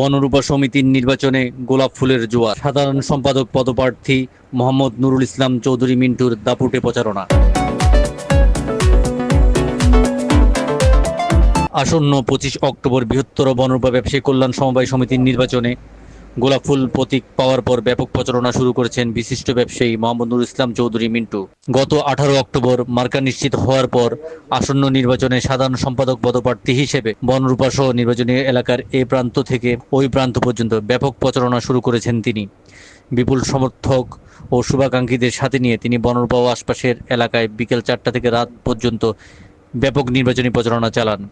বনরূপা সমিতির নির্বাচনে গোলাপ ফুলের জোয়ার। সাধারণ সম্পাদক পদপ্রার্থী মোহাম্মদ নুরুল ইসলাম চৌধুরী মিন্টুর দাপুটে প্রচারণা। আসন্ন পঁচিশ অক্টোবর বৃহত্তর বনরূপা ব্যবসায়ী কল্যাণ সমবায় সমিতির নির্বাচনে গোলাপ ফুল প্রতীক পাওয়ার পর ব্যাপক প্রচারণা শুরু করেছেন বিশিষ্ট ব্যবসায়ী মোহাম্মদ নুরুল ইসলাম চৌধুরী মিন্টু। গত আঠারো অক্টোবর মার্কা নিশ্চিত হওয়ার পর আসন্ন নির্বাচনে সাধারণ সম্পাদক পদপ্রার্থী হিসেবে বনরূপা সহ নির্বাচনী এলাকার এ প্রান্ত থেকে ওই প্রান্ত পর্যন্ত ব্যাপক প্রচারণা শুরু করেছেন তিনি। বিপুল সমর্থক ও শুভাকাঙ্ক্ষীদের সাথে নিয়ে তিনি বনরূপা ও আশপাশের এলাকায় বিকেল চারটা থেকে রাত পর্যন্ত ব্যাপক নির্বাচনী প্রচারণা চালান।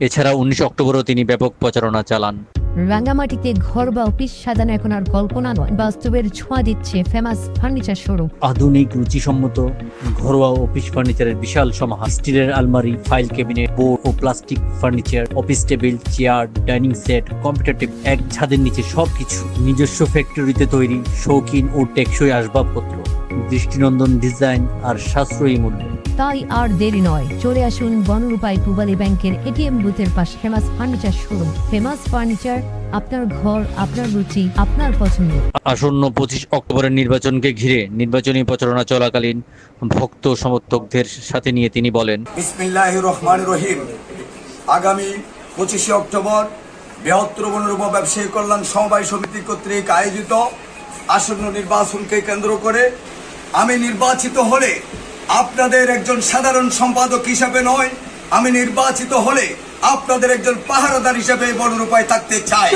এছাড়া উনিশ অক্টোবরও তিনি ব্যাপক প্রচারণা চালান। রাঙ্গামাটিতে ঘর বা অফিস সাজানো এখন আর কল্পনা নয়। বাস্তবের ছোঁয়া দিচ্ছে ফেমাস ফার্নিচার শোরুম আধুনিক রুচিসম্মত ঘরোয়া অফিস ফার্নিচারের বিশাল সমাহার। স্টিলের আলমারি ফাইল ক্যাবিনেট বোর্ড ও plastic furniture office table chair dining set computer table এক ছাদের নিচে সবকিছু নিজস্ব ফ্যাক্টরিতে তৈরি, শৌখিন ও টেকসই আসবাবপত্র। দৃষ্টিনন্দন ডিজাইন আর সাশ্রয়ী মূল্য। তাই আর দেরি নয়। চলে আসুন বনরূপায় পূবালী ব্যাংকের এটিএম বুথের পাশে। Famous furniture showroom. Famous furniture আপনার ঘর আপনার রুচি আপনার পছন্দ। আসন্ন পঁচিশ অক্টোবরের নির্বাচনকে ঘিরে নির্বাচনী প্রচারণা চলাকালীন ভক্ত সমর্থকদের সাথে নিয়ে তিনি বলেন বিসমিল্লাহ রহমান রহিম। আগামী পঁচিশে অক্টোবর বৃহত্তর বনরূপ ব্যবসায়ী কল্যাণ সমবায় সমিতি কর্তৃক আয়োজিত আসন্ন নির্বাচনকে কেন্দ্র করে আমি নির্বাচিত হলে আপনাদের একজন সাধারণ সম্পাদক হিসাবে নয়, আমি নির্বাচিত হলে আপনাদের একজন পাহারাদার হিসেবে বনরূপায় থাকতে চাই।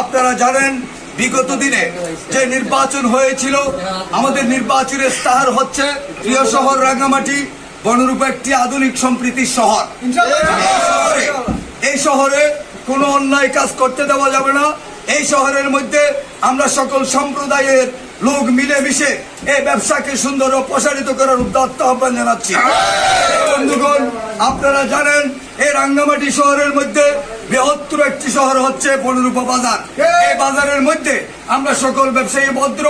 আপনারা জানেন, বিগত দিনে যে নির্বাচন হয়েছিল, আমাদের নির্বাচনের স্থার হচ্ছে প্রিয় শহর রাঙ্গামাটি বনরূপ একটি আধুনিক সম্প্রীতির শহর। এই শহরে কোনো অন্যায় কাজ করতে দেওয়া যাবে না। এই শহরের মধ্যে আমরা সকল সম্প্রদায়ের লোক মিলেমিশে এই ব্যবসাকে সুন্দর ও প্রসারিত করার উদ্যত্ত আহ্বান জানাচ্ছি। বন্ধুগণ, আপনারা জানেন, এই রাঙ্গামাটি শহরের মধ্যে বৃহত্তর একটি শহর হচ্ছে বনরূপা বাজার। এই বাজারের মধ্যে আমরা সকল ব্যবসায়ী ভদ্র,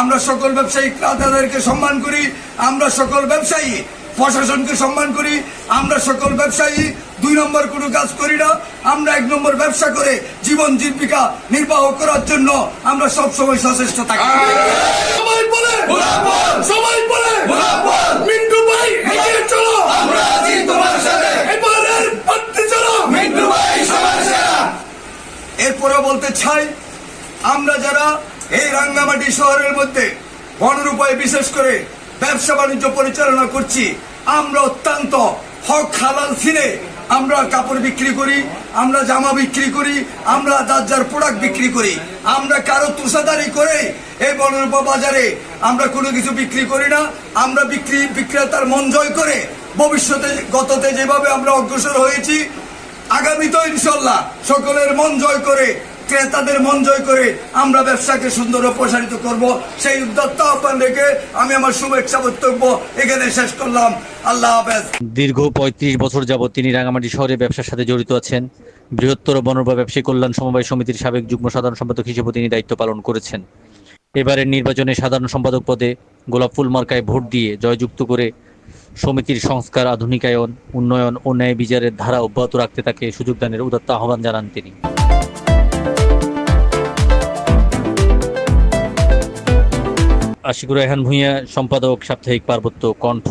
আমরা সকল ব্যবসায়ী ক্রেতাদেরকে সম্মান করি, আমরা সকল ব্যবসায়ী প্রশাসনকে সম্মান করি। আমরা সকল ব্যবসায়ী দুই নম্বর কোনো কাজ করি না। আমরা এক নম্বর ব্যবসা করে জীবন জীবিকা নির্বাহ করার জন্য আমরা সব সময় সচেষ্ট থাকি। সবাই বলে সবাই বলে মিন্টু ভাই এগিয়ে চলো। আমরা আছি তোমার সাথে। এবারের পাত্রে চলো। মিন্টু ভাই সবার সেরা। এরপরে বলতে চাই আমরা যারা এই রাঙ্গামাটি শহরের মধ্যে বনরূপায় বিশেষ করে ব্যবসা বাণিজ্য পরিচালনা করছি। আমরা অত্যন্ত হক হালাল ফিরে আমরা কাপড় বিক্রি করি, আমরা জামা বিক্রি করি, আমরা যার প্রোডাক্ট বিক্রি করি। আমরা কারও তুষাদারি করে এই বনরূপা বাজারে আমরা কোনো কিছু বিক্রি করি না। আমরা বিক্রি বিক্রেতার মন জয় করে ভবিষ্যতে গততে যেভাবে আমরা অগ্রসর হয়েছি, আগামীতেও ইনশাল্লাহ সকলের মন জয় করে ক্রেতাদের মন জয় করে আমরা ব্যবসাকে সুন্দর ও প্রসারিত করব। সেই উদ্যত্ত আহ্বান রেখে আমি আমার শুভেচ্ছা বক্তব্য এখানে শেষ করলাম। আল্লাহ হাফেজ। দীর্ঘ পঁয়ত্রিশ বছর যাবৎ তিনি রাঙামাটি শহরে ব্যবসার সাথে জড়িত আছেন। বৃহত্তর বনরূপা ব্যবসায়ী কল্যাণ সমবায় সমিতির সাবেক যুগ্ম সাধারণ সম্পাদক হিসেবে তিনি দায়িত্ব পালন করেছেন। এবারের নির্বাচনে সাধারণ সম্পাদক পদে গোলাপ ফুল মার্কায় ভোট দিয়ে জয়যুক্ত করে সমিতির সংস্কার, আধুনিকায়ন, উন্নয়ন ও ন্যায় বিচারের ধারা অব্যাহত রাখতে তাকে সুযোগ দানের উদাত্ত আহ্বান জানান তিনি। আশিকুর রেহান ভূঁইয়া সম্পাদক সাপ্তাহিক পার্বত্য কণ্ঠ।